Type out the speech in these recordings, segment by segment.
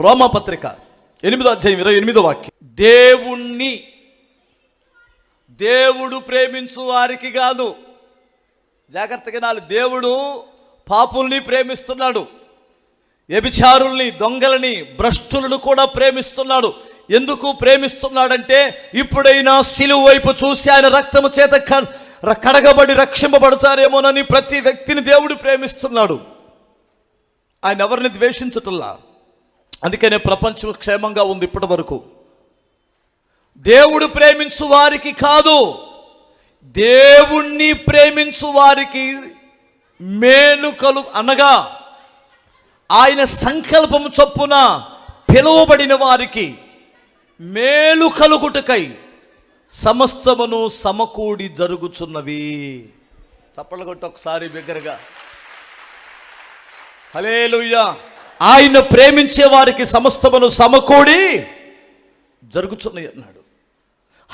రోమపత్రిక ఎనిమిదో అధ్యాయం ఇరవై ఎనిమిదో వాక్యం. దేవుణ్ణి దేవుడు ప్రేమించు వారికి కాదు. జాగ్రత్తగా నాలుగు దేవుడు పాపుల్ని ప్రేమిస్తున్నాడు. వ్యభిచారుల్ని దొంగలని భ్రష్టులను కూడా ప్రేమిస్తున్నాడు. ఎందుకు ప్రేమిస్తున్నాడంటే ఇప్పుడైనా సిలువు వైపు చూసి ఆయన రక్తము చేత ర- కడగబడి రక్షింపబడతారేమోనని ప్రతి వ్యక్తిని దేవుడు ప్రేమిస్తున్నాడు. ఆయన ఎవరిని ద్వేషించటల్లా అందుకనే ప్రపంచం క్షేమంగా ఉంది ఇప్పటి వరకు దేవుడు ప్రేమించు వారికి కాదు దేవుణ్ణి ప్రేమించు వారికి మేలు కలు అనగా ఆయన సంకల్పము చొప్పున పిలువబడిన వారికి మేలు కలుగుటకై సమస్తమును సమకూడి జరుగుచున్నవి. చప్పట్లు కొట్టి ఒకసారి బిగ్గరగా. హలేలుయ్యా ఆయన ప్రేమించే వారికి సమస్తమును సమకూడి జరుగుతున్నాయి అన్నాడు.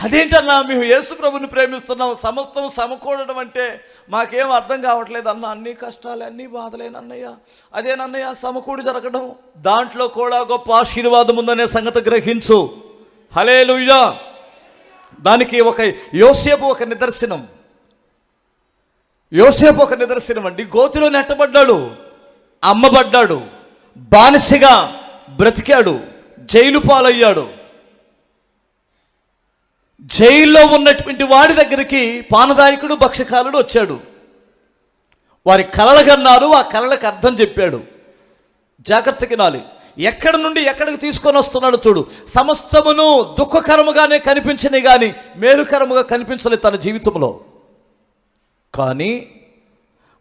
అదేంటన్నా మేము యేసు ప్రభుని ప్రేమిస్తున్నాం సమస్తం సమకూడడం అంటే మాకేం అర్థం కావట్లేదు అన్న అన్ని కష్టాలు అన్ని బాధలేనన్నయ్య అదేనన్నయ్య సమకూడి జరగడం. దాంట్లో కూడా గొప్ప ఆశీర్వాదం ఉందనే సంగతి గ్రహించు. హలే దానికి ఒక యోసేపు ఒక నిదర్శనం. యోసేపు ఒక నిదర్శనం అండి. గోతిలో నెట్టబడ్డాడు అమ్మబడ్డాడు. బానిసగా బ్రతికాడు జైలు పాలయ్యాడు. జైల్లో ఉన్నటువంటి వాడి దగ్గరికి పానదాయకుడు భక్షకాలుడు వచ్చాడు. వారి కలలు కన్నారు ఆ కలలకు అర్థం చెప్పాడు. జాగ్రత్తకి నాలి ఎక్కడి నుండి ఎక్కడికి తీసుకొని వస్తున్నాడు చూడు. సమస్తమును దుఃఖకరముగానే కనిపించని కానీ మేలుకరముగా కనిపించలేదు తన జీవితంలో. కానీ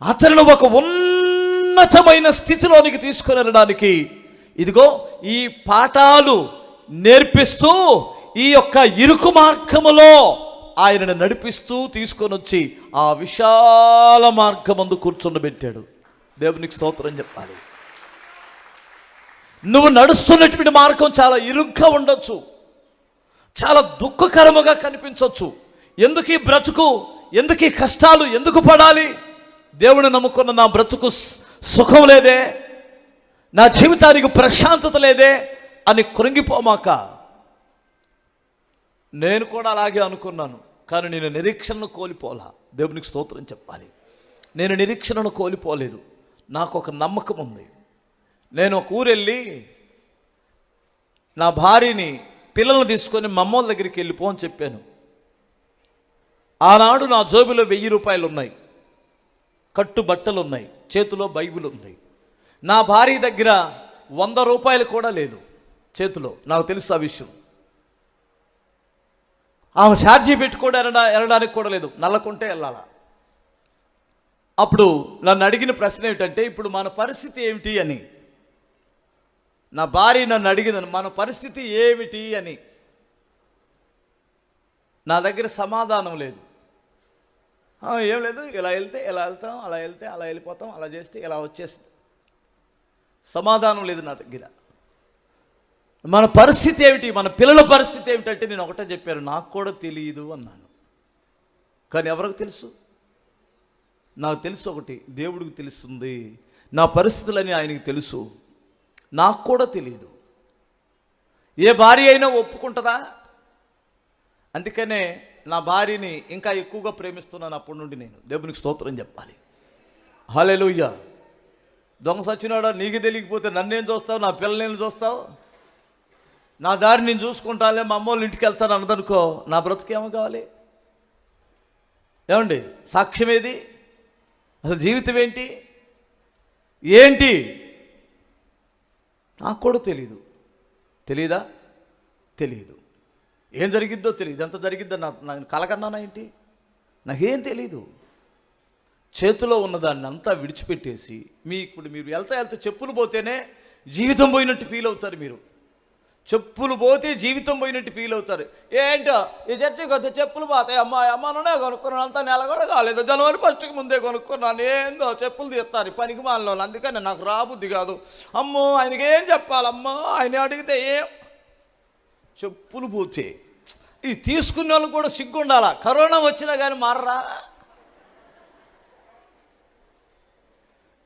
అతను ఒక ఉన్నతమైన స్థితిలోనికి తీసుకుని వెళ్ళడానికి. ఇదిగో ఈ పాఠాలు నేర్పిస్తూ ఈ యొక్క ఇరుకు మార్గములో ఆయనను నడిపిస్తూ తీసుకొని వచ్చి ఆ విశాల మార్గమందు కూర్చుండబెట్టాడు దేవునికి స్తోత్రం చెప్పాలి. నువ్వు నడుస్తున్నటువంటి మార్గం చాలా ఇరుగ్గా ఉండొచ్చు. చాలా దుఃఖకరముగా కనిపించవచ్చు ఎందుకు ఈ బ్రతుకు? ఎందుకు ఈ కష్టాలు? ఎందుకు పడాలి? దేవుని నమ్ముకున్న నా బ్రతుకు సుఖం లేదే నా జీవితానికి ప్రశాంతత లేదే అని కృంగిపోమాక నేను కూడా అలాగే అనుకున్నాను. కానీ నేను నిరీక్షణను కోల్పోలా. దేవునికి స్తోత్రం చెప్పాలి. నేను నిరీక్షణను కోల్పోలేదు. నాకు ఒక నమ్మకం ఉంది. నేను ఒక ఊరెళ్ళి నా భార్యని పిల్లల్ని తీసుకొని మమ్మల్ దగ్గరికి వెళ్ళిపో అని చెప్పాను. ఆనాడు నా జోబిలో వెయ్యి రూపాయలు ఉన్నాయి కట్టు బట్టలు ఉన్నాయి చేతిలో బైబిల్ ఉంది నా భార్య దగ్గర వంద రూపాయలు కూడా లేదు చేతిలో నాకు తెలుసు ఆ విషయం. ఆమె ఛార్జీ పెట్టుకోవడం ఎనడా వెళ్ళడానికి కూడా లేదు నల్లకుంటే వెళ్ళాలా? అప్పుడు నన్ను అడిగిన ప్రశ్న ఏమిటంటే ఇప్పుడు మన పరిస్థితి ఏమిటి అని. నా భార్య నన్ను అడిగిందని మన పరిస్థితి ఏమిటి అని. నా దగ్గర సమాధానం లేదు. ఏం లేదు. ఇలా వెళ్తే ఇలా వెళ్తాం అలా వెళ్తే అలా వెళ్ళిపోతాం అలా చేస్తే ఇలా వచ్చేస్తుంది. సమాధానం లేదు నా దగ్గర. మన పరిస్థితి ఏమిటి? మన పిల్లల పరిస్థితి ఏమిటంటే నేను ఒకటే చెప్పాను. నాకు కూడా తెలియదు అన్నాను. కానీ ఎవరికి తెలుసు? నాకు తెలుసు ఒకటి. దేవుడికి తెలుస్తుంది. నా పరిస్థితులని ఆయనకి తెలుసు. నాకు కూడా తెలియదు ఏ భార్య అయినా ఒప్పుకుంటుందా? అందుకనే నా భార్యని ఇంకా ఎక్కువగా ప్రేమిస్తున్నాను అప్పటి నుండి నేను. దేవునికి స్తోత్రం చెప్పాలి. హలెలుయ్య దొంగ సచ్చినాడా నీకు తెలియకపోతే నన్నేం చూస్తావు? నా పిల్లల్ని చూస్తావు? నా దారి నేను చూసుకుంటానులే మా అమ్మ ఇంటికి వెళ్తాను అన్నదనుకో నా బ్రతుకేమో కావాలి? ఏమండి? సాక్ష్యం ఏది? అసలు జీవితం ఏంటి? ఏంటి? నాకు కూడా తెలీదు. తెలీదా? తెలియదు ఏం జరిగిద్దో తెలియదు. ఎంత జరిగిద్దో నా నాకు కలకన్నానా ఏంటి? నాకేం తెలీదు. చేతిలో ఉన్నదాన్ని అంతా విడిచిపెట్టేసి మీ ఇప్పుడు మీరు వెళ్తా వెళ్తే చెప్పులు పోతేనే జీవితం పోయినట్టు ఫీల్ అవుతారు మీరు. చెప్పులు పోతే జీవితం పోయినట్టు ఫీల్ అవుతారు. ఏంటో? ఈ చర్చికి వస్తే చెప్పులు పోతాయి. అమ్మా అమ్మనే కొనుక్కున్నాను. అంతా నెల కూడా కాలేదు. జనవరి ఫస్ట్కి ముందే కొనుక్కున్నాను. ఏందో? చెప్పులు తీస్తారు. పనికి మాలలో అందుకని నాకు రాబుద్ది కాదు. అమ్మో ఆయనకి ఏం చెప్పాలమ్మా? ఆయన అడిగితే ఏం చెప్పులు పోతే. ఇది తీసుకున్న వాళ్ళు కూడా సిగ్గు ఉండాలా కరోనా వచ్చినా కానీ మారరా?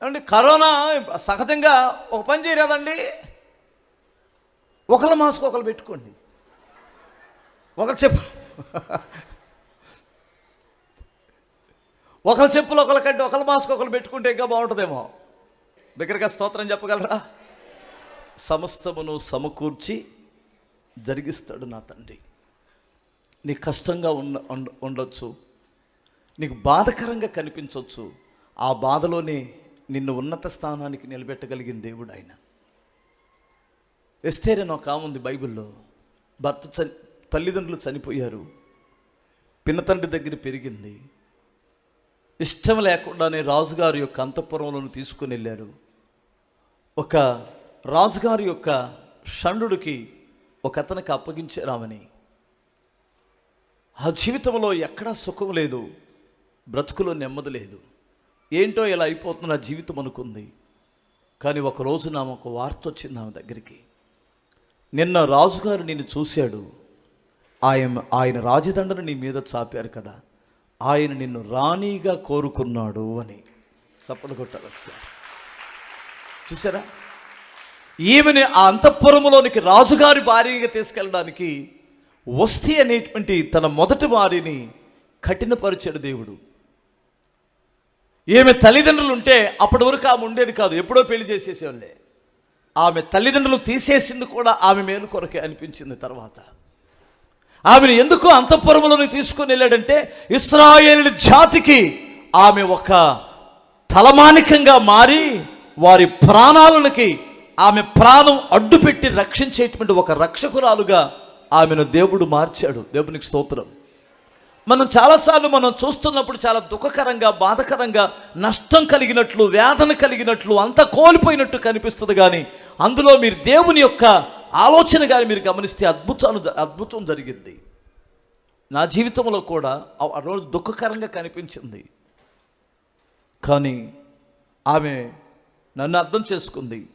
ఏమండి కరోనా సహజంగా ఒక పని చేయరాదండి? ఒకళ్ళ మాస్క్ ఒకరు పెట్టుకోండి. ఒకరు చెప్పు ఒకరు చెప్పులు ఒకరి కంటే ఒకరి మాస్క్ ఒకరు పెట్టుకుంటే ఇంకా బాగుంటుందేమో. దగ్గరగా స్తోత్రం చెప్పగలరా? సమస్తమును సమకూర్చి జరిగిస్తాడు నా తండ్రి. నీకు కష్టంగా ఉన్న ఉండ- ఉండొచ్చు. నీకు బాధకరంగా కనిపించవచ్చు ఆ బాధలోనే నిన్ను ఉన్నత స్థానానికి నిలబెట్టగలిగిన దేవుడు ఆయన. ఎస్తేరని ఒక ఉంది బైబిల్లో. భర్త చని తల్లిదండ్రులు చనిపోయారు. పినతండ్రి దగ్గర పెరిగింది. ఇష్టం లేకుండానే రాజుగారి యొక్క అంతఃపురంలోను తీసుకుని వెళ్ళారు. ఒక రాజుగారి యొక్క షండుడికి ఒక అతనికి అప్పగించారామని ఆ జీవితంలో ఎక్కడా సుఖం లేదు బ్రతుకులో నెమ్మది లేదు. ఏంటో ఇలా అయిపోతున్న జీవితం అనుకుంది. కానీ ఒకరోజు నామె ఒక వార్త వచ్చింది ఆమె దగ్గరికి. నిన్న రాజుగారు నిన్ను చూశాడు. ఆయన ఆయన రాజదండను నీ మీద చాపారు కదా. ఆయన నిన్ను రాణిగా కోరుకున్నాడు అని. చప్పలు కొట్టారు ఒకసారి. చూసారా ఈమెని ఆ అంతఃపురములోనికి రాజుగారి భార్యగా తీసుకెళ్ళడానికి వస్తి అనేటువంటి తన మొదటి వారిని కఠినపరిచాడు దేవుడు. ఈమె తల్లిదండ్రులు ఉంటే అప్పటి వరకు ఆమె ఉండేది కాదు ఎప్పుడో పెళ్ళి చేసేసేవాళ్ళే. ఆమె తల్లిదండ్రులు తీసేసింది కూడా ఆమె మేలు కొరకే అనిపించింది తర్వాత. ఆమెను ఎందుకు అంతఃపురములోని తీసుకొని వెళ్ళాడంటే ఇస్రాయేలు జాతికి ఆమె ఒక తలమానికంగా మారి వారి ప్రాణాలకి ఆమె ప్రాణం అడ్డుపెట్టి రక్షించేటువంటి ఒక రక్షకురాలుగా ఆమెను దేవుడు మార్చాడు. దేవునికి స్తోత్రం. మనం చాలాసార్లు మనం చూస్తున్నప్పుడు చాలా దుఃఖకరంగా బాధకరంగా నష్టం కలిగినట్లు వేదన కలిగినట్లు అంత కోల్పోయినట్టు కనిపిస్తుంది కానీ అందులో మీరు దేవుని యొక్క ఆలోచన కానీ మీరు గమనిస్తే అద్భుతాలు అద్భుతం జరిగింది. నా జీవితంలో కూడా ఆ- రోజు దుఃఖకరంగా కనిపించింది. కానీ ఆమె నన్ను అర్థం చేసుకుంది.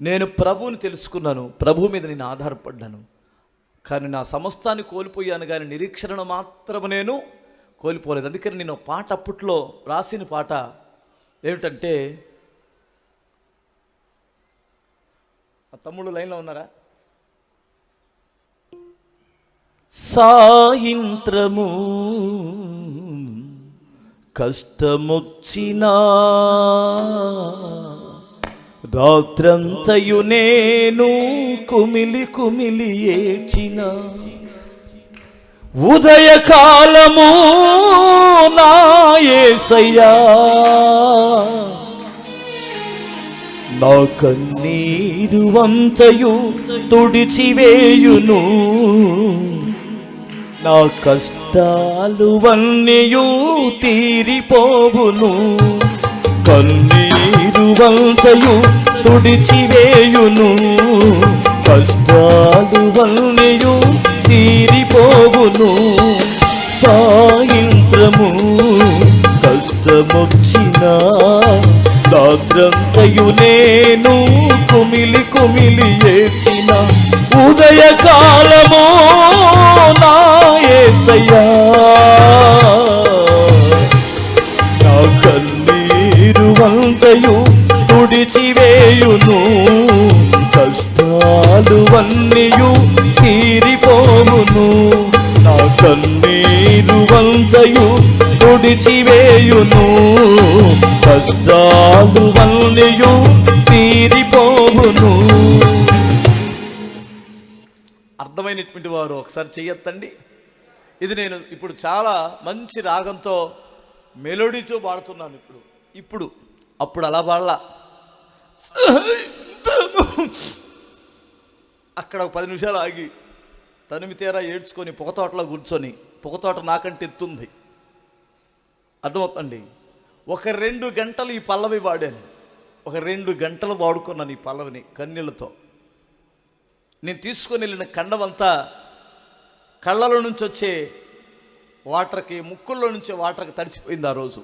నేను ప్రభువుని తెలుసుకున్నాను ప్రభు మీద నేను ఆధారపడ్డాను. కానీ నా సమస్తాన్ని కోల్పోయాను కానీ నిరీక్షణను మాత్రము నేను కోల్పోలేదు. అందుకని నేను పాట అప్పట్లో రాసిన పాట ఏమిటంటే తమ్ముడు లైన్లో ఉన్నారా? సాయంత్రము కష్టమొచ్చినా రాత్రంతయు నేను కుమిలి కుమిలి ఏచిన ఉదయకాలము నాయసయ్యా నా కన్నీరు వంతయు తుడిచివేయును నా కష్టాలు వన్నీయు తీరిపోవును. కన్నీ వంతయు తుడిచివేయును. కష్టాలు వన్నీయు తీరిపోవును. సాయంత్రము కష్టమొచ్చిన రాత్రంతయు నేను కుమిలి కుమిలి ఏడ్చిన ఉదయకాలము నా ఏసయ్యా. నా కన్నీరు వంతయు తుడిచివేయును. కష్టాలు అన్నీయు తీరిపోవును. నా కన్నీరు వంతయు తుడిచివేయును. కష్టాలు అన్నీయు తీరిపోవును. అర్థమైనటువంటి వారు ఒకసారి చెయ్యొత్తండి. ఇది నేను ఇప్పుడు చాలా మంచి రాగంతో మెలోడీతో పాడుతున్నాను ఇప్పుడు. ఇప్పుడు అప్పుడు అలా పాడలా. అక్కడ ఒక పది నిమిషాలు ఆగి తనిమి తీరా ఏడ్చుకొని పొగతోటలో కూర్చొని పొగతోట నాకంటే ఎత్తుంది. అర్థమవుతండి ఒక రెండు గంటలు ఈ పల్లవి వాడాను. ఒక రెండు గంటలు వాడుకున్నాను ఈ పల్లవిని కన్నీళ్ళతో నేను తీసుకొని వెళ్ళిన కండమంతా కళ్ళలో నుంచి వచ్చే వాటర్కి ముక్కుల్లో నుంచి వాటర్కి తడిసిపోయింది ఆ రోజు.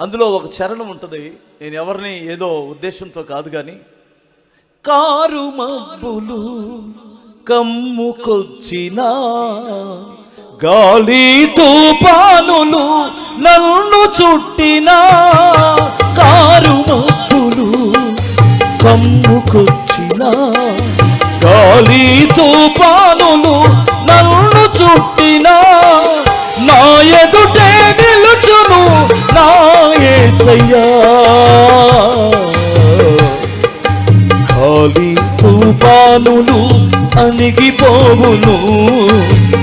అందులో ఒక చరణం ఉంటుంది. నేను ఎవరిని ఏదో ఉద్దేశంతో కాదు కానీ కారు మబ్బులు కమ్ముకొచ్చిన గాలి తుపానులు నన్ను చుట్టిన కారు మబ్బులు కమ్ముకొచ్చిన గాలి తుఫానులు అణిగిపోవును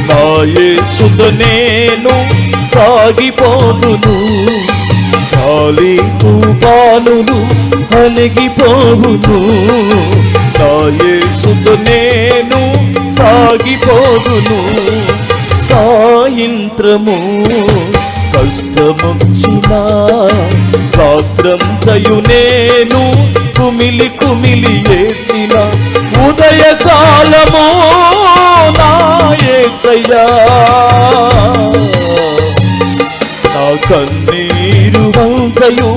నా యేసుత నేను సాగిపోతును. గాలి తుఫానులు కలిగిపోవును నా యేసుత నేను సాగిపోదును సాయంత్రము కష్టమొచ్చిన రాత్రంతయు నేను కుమిలి కుమిలి ఏడ్చిన ఉదయ కాలము యేసయ్యా నా కన్నీరు వంతయు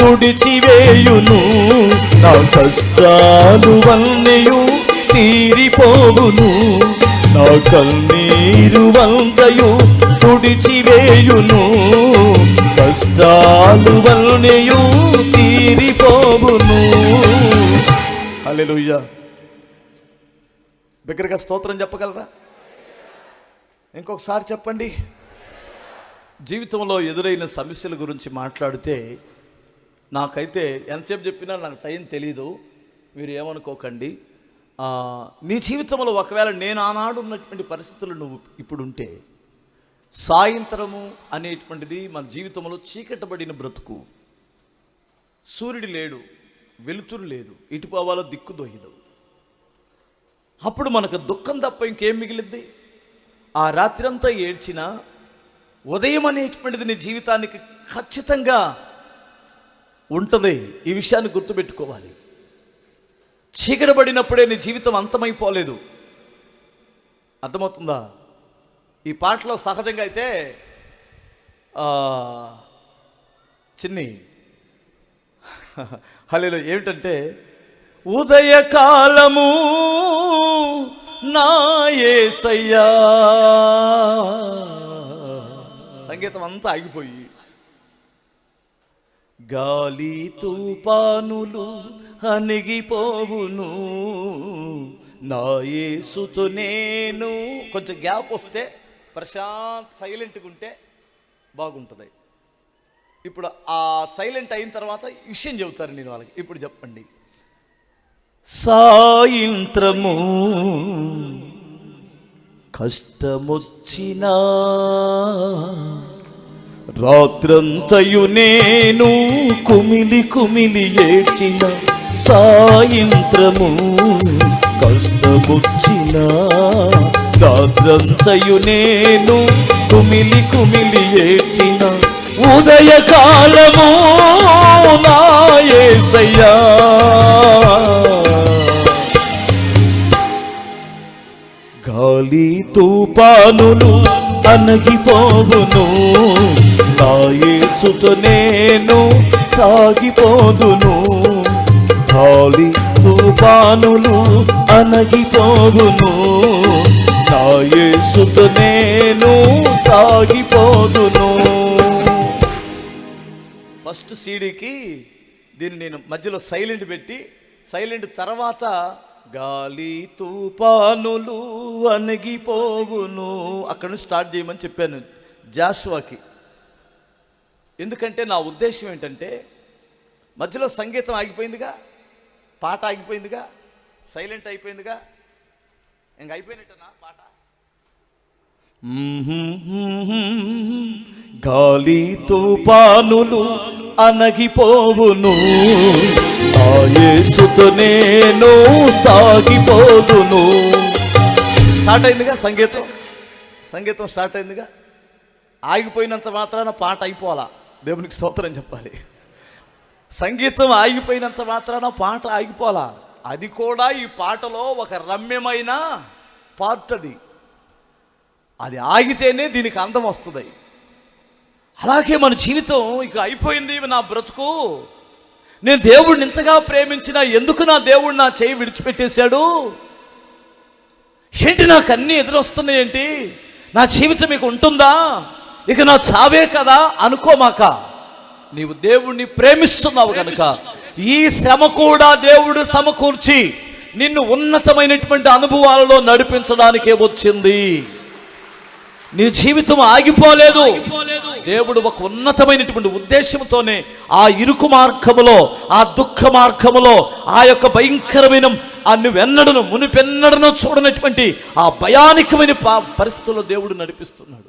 తుడిచివేయును నా కష్టాలు వన్నయు తీరిపోవును నా కన్నీరు వంతయు తుడిచివేయును కష్టాలు వన్నయు తీరిపోవును. హల్లెలూయా. బిగ్గరగా స్తోత్రం చెప్పగలరా? ఇంకొకసారి చెప్పండి. జీవితంలో ఎదురైన సమస్యల గురించి మాట్లాడితే నాకైతే ఎంతసేపు చెప్పినా నాకు టైం తెలీదు. మీరు ఏమనుకోకండి. నీ జీవితంలో ఒకవేళ నేను ఆనాడు ఉన్నటువంటి పరిస్థితులు నువ్వు ఇప్పుడుంటే సాయంత్రము అనేటువంటిది మన జీవితంలో చీకటబడిన బ్రతుకు. సూర్యుడు లేడు వెలుతురు లేదు ఇటు పోవాలో దిక్కు దొహిదు. అప్పుడు మనకు దుఃఖం తప్ప ఇంకేం మిగిలిద్ది ఆ రాత్రంతా ఏడ్చిన ఉదయం అనేటువంటిది నీ జీవితానికి ఖచ్చితంగా ఉంటుంది. ఈ విషయాన్ని గుర్తుపెట్టుకోవాలి. చీకటబడినప్పుడే నీ జీవితం అంతమైపోలేదు. అర్థమవుతుందా? ఈ పాటలో సహజంగా అయితే చిన్ని హలో ఏమిటంటే ఉదయకాలము నాయేసయ్యా సంగీతం అంతా ఆగిపోయి. గాలి తుపానులు అణిగిపోవును. నా యేసుతో నేను కొంచెం గ్యాప్ వస్తే ప్రశాంత్ సైలెంట్గా ఉంటే బాగుంటుంది. ఇప్పుడు ఆ సైలెంట్ అయిన తర్వాత విషయం చెబుతారు నేను వాళ్ళకి. ఇప్పుడు చెప్పండి. సాయంత్రము కష్టమొచ్చిన రాత్రంతయు నేను కుమిలి కుమిలి ఏడ్చిన సాయంత్రము కష్టమొచ్చిన రాత్రంతయు నేను కుమిలి కుమిలి ఏడ్చిన ఉదయకాలము నా యేసయ్యా గాలి తుపానులు అనగిపోదును నా నేను సాగిపోదును. గాలి తుపానులు అనగిపోదును నా నేను సాగిపోదును. ఫస్ట్ సీడీకి దీన్ని నేను మధ్యలో సైలెంట్ పెట్టి సైలెంట్ తర్వాత గాలి తుపానులు అణగిపోవును. అక్కడ నుంచి స్టార్ట్ చేయమని చెప్పాను జాషువాకి. ఎందుకంటే నా ఉద్దేశం ఏంటంటే మధ్యలో సంగీతం ఆగిపోయిందిగా పాట ఆగిపోయిందిగా సైలెంట్ అయిపోయిందిగా. ఇంక అయిపోయినట్టనా పాట? గాలి తుపానులు అనగిపోవును. ఆ యేసుతో నేను సాగిపోదును స్టార్ట్ అయిందిగా సంగీతం? సంగీతం స్టార్ట్ అయిందిగా? ఆగిపోయినంత మాత్రాన పాట అయిపోవాలా? దేవునికి స్తోత్రం చెప్పాలి. సంగీతం ఆగిపోయినంత మాత్రాన పాట ఆగిపోవాలా? అది కూడా ఈ పాటలో ఒక రమ్యమైన పార్ట్ అది అది ఆగితేనే దీనికి అందం వస్తుంది. అలాగే మన జీవితం ఇక అయిపోయింది నా బ్రతుకు. నేను దేవుడిని ఇంతగా ప్రేమించిన ఎందుకు నా దేవుడు నా చేయి విడిచిపెట్టేశాడు? ఏంటి నాకు అన్నీ ఎదురొస్తున్నాయేంటి నా జీవితం మీకు ఉంటుందా? ఇక నా చావే కదా? అనుకోమాక. నీవు దేవుణ్ణి ప్రేమిస్తున్నావు కనుక ఈ శ్రమ కూడా దేవుడు సమకూర్చి నిన్ను ఉన్నతమైనటువంటి అనుభవాలలో నడిపించడానికే వచ్చింది. నీ జీవితం ఆగిపోలేదు. దేవుడు ఒక ఉన్నతమైనటువంటి ఉద్దేశంతోనే ఆ ఇరుకు మార్గములో ఆ దుఃఖ మార్గములో ఆ యొక్క భయంకరమైన ఆ నువ్వెన్నడను మునిపెన్నడను చూడనటువంటి ఆ భయానికమైన పరిస్థితుల్లో దేవుడు నడిపిస్తున్నాడు.